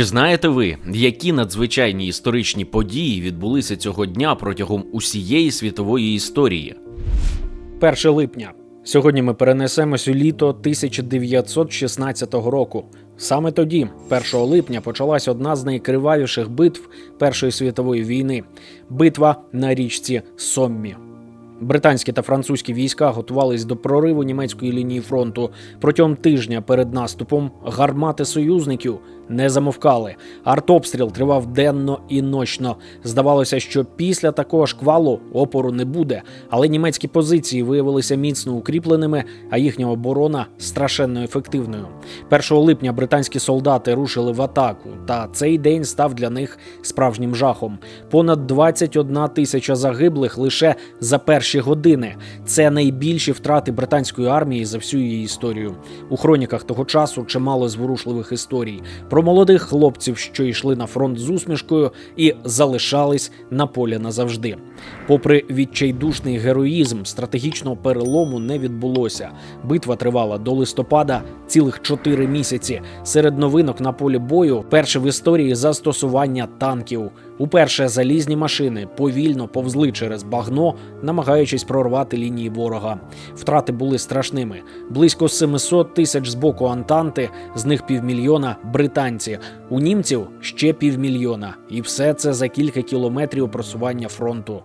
Чи знаєте ви, які надзвичайні історичні події відбулися цього дня протягом усієї світової історії? 1 липня. Сьогодні ми перенесемось у літо 1916 року. Саме тоді, 1 липня, почалась одна з найкривавіших битв Першої світової війни битва на річці Соммі. Британські та французькі війська готувались до прориву німецької лінії фронту. Протягом тижня перед наступом гармати союзників не замовкали. Артобстріл тривав денно і ночно. Здавалося, що після такого шквалу опору не буде, але німецькі позиції виявилися міцно укріпленими, а їхня оборона страшенно ефективною. 1 липня британські солдати рушили в атаку, та цей день став для них справжнім жахом. Понад 21 тисяча загиблих лише за перші години. Це найбільші втрати британської армії за всю її історію. У хроніках того часу чимало зворушливих історій про молодих хлопців, що йшли на фронт з усмішкою і залишались на полі назавжди. Попри відчайдушний героїзм, стратегічного перелому не відбулося. Битва тривала до листопада цілих чотири місяці. Серед новинок на полі бою перше в історії застосування танків. Уперше залізні машини повільно повзли через багно, намагаючись прорвати лінії ворога. Втрати були страшними: близько 700 тисяч з боку Антанти, з них півмільйона британці. У німців ще півмільйона, і все це за кілька кілометрів просування фронту.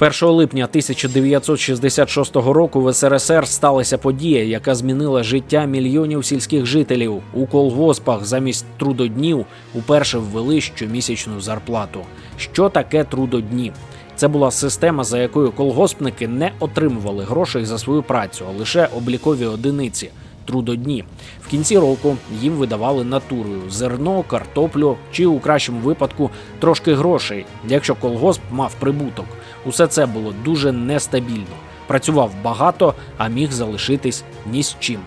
1 липня 1966 року в СРСР сталася подія, яка змінила життя мільйонів сільських жителів. У колгоспах замість трудоднів уперше ввели щомісячну зарплату. Що таке трудодні? Це була система, за якою колгоспники не отримували грошей за свою працю, а лише облікові одиниці. Трудодні в кінці року їм видавали натурою зерно, картоплю чи у кращому випадку трошки грошей, якщо колгосп мав прибуток. Усе це було дуже нестабільно. Працював багато, а міг залишитись ні з чим.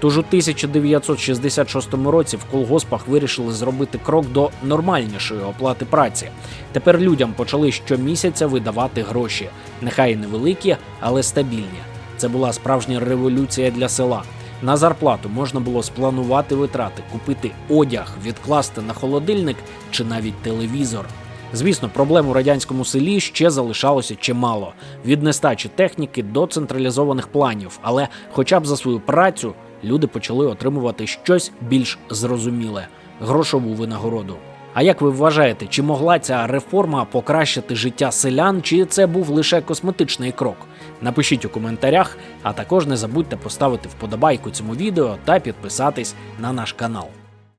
Тож у 1966 році в колгоспах вирішили зробити крок до нормальнішої оплати праці. Тепер людям почали щомісяця видавати гроші, нехай невеликі, але стабільні. Це була справжня революція для села. На зарплату можна було спланувати витрати, купити одяг, відкласти на холодильник чи навіть телевізор. Звісно, проблем у радянському селі ще залишалося чимало від нестачі техніки до централізованих планів. Але, хоча б за свою працю, люди почали отримувати щось більш зрозуміле грошову винагороду. А як ви вважаєте, чи могла ця реформа покращити життя селян, чи це був лише косметичний крок? Напишіть у коментарях, а також не забудьте поставити вподобайку цьому відео та підписатись на наш канал.